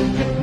పహల్గాం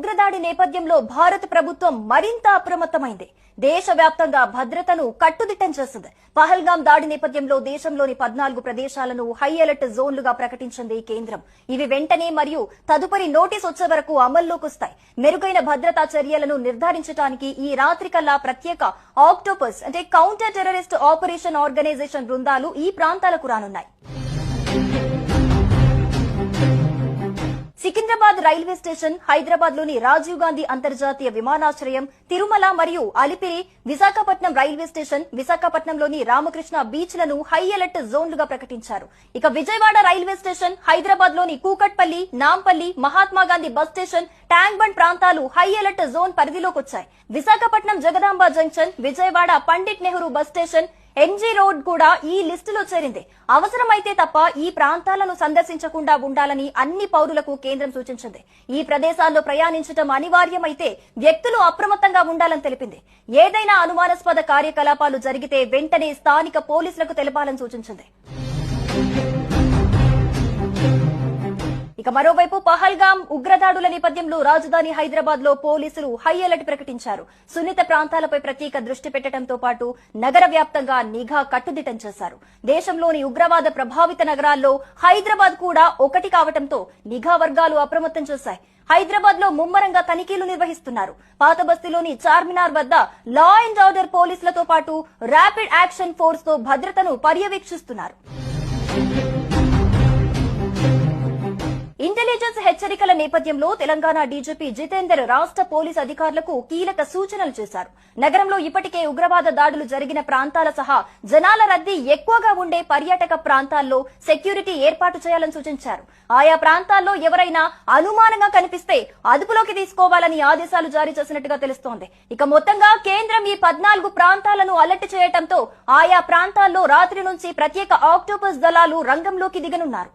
ఉగ్రదాడి నేపథ్యంలో భారత ప్రభుత్వం మరింత అప్రమత్తమైంది. దేశవ్యాప్తంగా భద్రతను కట్టుదిట్టం చేసింది పహల్గాం దాడి నేపథ్యంలో దేశంలోని పద్నాలుగు ప్రదేశాలను హై అలర్ట్ జోన్లుగా ప్రకటించింది కేంద్రం. ఇవి వెంటనే మరియు తదుపరి నోటీస్ వచ్చే వరకు అమల్లోకి వస్తాయి. మెరుగైన భద్రతా చర్యలను నిర్ధారించడానికి ఈ రాత్రికల్లా ప్రత్యేక ఆక్టోపస్ అంటే కౌంటర్ టెర్రరిస్ట్ ఆపరేషన్ ఆర్గనైజేషన్ బృందాలు ఈ ప్రాంతాలకు రానున్నాయి. రైల్వే స్టేషన్ హైదరాబాద్లోని రాజీవ్ గాంధీ అంతర్జాతీయ విమానాశ్రయం తిరుమల మరియు అలిపిరి విశాఖపట్నం రైల్వే స్టేషన్ విశాఖపట్నంలోని రామకృష్ణ బీచ్లను హై అలర్ట్ జోన్లుగా ప్రకటించారు. ఇక విజయవాడ రైల్వే స్టేషన్ హైదరాబాద్లోని Kukatpally Nampally Mahatma Gandhi bus station tank bund ప్రాంతాలు హై అలర్ట్ జోన్ పరిధిలోకి వచ్చాయి Visakhapatnam Jagadamba junction Vijayawada Pandit Nehru bus station MG road కూడా ఈ లిస్టులో చేరింది. అవసరమైతే తప్ప ఈ ప్రాంతాలను సందర్శించకుండా ఉండాలని అన్ని పౌరులకు కేంద్రం సూచించింది. ఈ ప్రదేశాల్లో ప్రయాణించడం అనివార్యమైతే వ్యక్తులు అప్రమత్తంగా ఉండాలని తెలిపింది. ఏదైనా అనుమానాస్పద కార్యకలాపాలు జరిగితే వెంటనే స్థానిక పోలీసులకు తెలపాలని సూచించింది. ఇక మరోవైపు పహల్గాం ఉగ్రదాడుల నేపథ్యంలో రాజధాని హైదరాబాద్లో పోలీసులు హై అలర్ట్ ప్రకటించారు. సున్నిత ప్రాంతాలపై ప్రత్యేక దృష్టి పెట్టడంతో పాటు నగర వ్యాప్తంగా నిఘా కట్టుదిట్టం చేశారు. దేశంలోని ఉగ్రవాద ప్రభావిత నగరాల్లో హైదరాబాద్ కూడా ఒకటి కావడంతో నిఘా వర్గాలు అప్రమత్తం చేశాయి. హైదరాబాద్లో ముమ్మరంగా తనిఖీలు నిర్వహిస్తున్నారు. పాత బస్తీలోని చార్మినార్ వద్ద లా అండ్ ఆర్డర్ పోలీసులతో పాటు ర్యాపిడ్ యాక్షన్ ఫోర్స్తో భద్రతను పర్యవేక్షిస్తున్నారు. ఇంటెలిజెన్స్ హెచ్చరికల నేపథ్యంలో తెలంగాణ డీజీపీ జితేందర్ రాష్ట్ర పోలీస్ అధికారులకు కీలక సూచనలు చేశారు. నగరంలో ఇప్పటికే ఉగ్రవాద దాడులు జరిగిన ప్రాంతాల సహా జనాల రద్దీ ఎక్కువగా ఉండే పర్యాటక ప్రాంతాల్లో సెక్యూరిటీ ఏర్పాటు చేయాలని సూచించారు. ఆయా ప్రాంతాల్లో ఎవరైనా అనుమానంగా కనిపిస్తే అదుపులోకి తీసుకోవాలని ఆదేశాలు జారీ చేసినట్టుగా తెలుస్తోంది. ఇక మొత్తంగా కేంద్రం ఈ పద్నాలుగు ప్రాంతాలను అలర్ట్ చేయడంతో ఆయా ప్రాంతాల్లో రాత్రి నుంచి ప్రత్యేక ఆక్టోపస్ దళాలు రంగంలోకి దిగనున్నారు.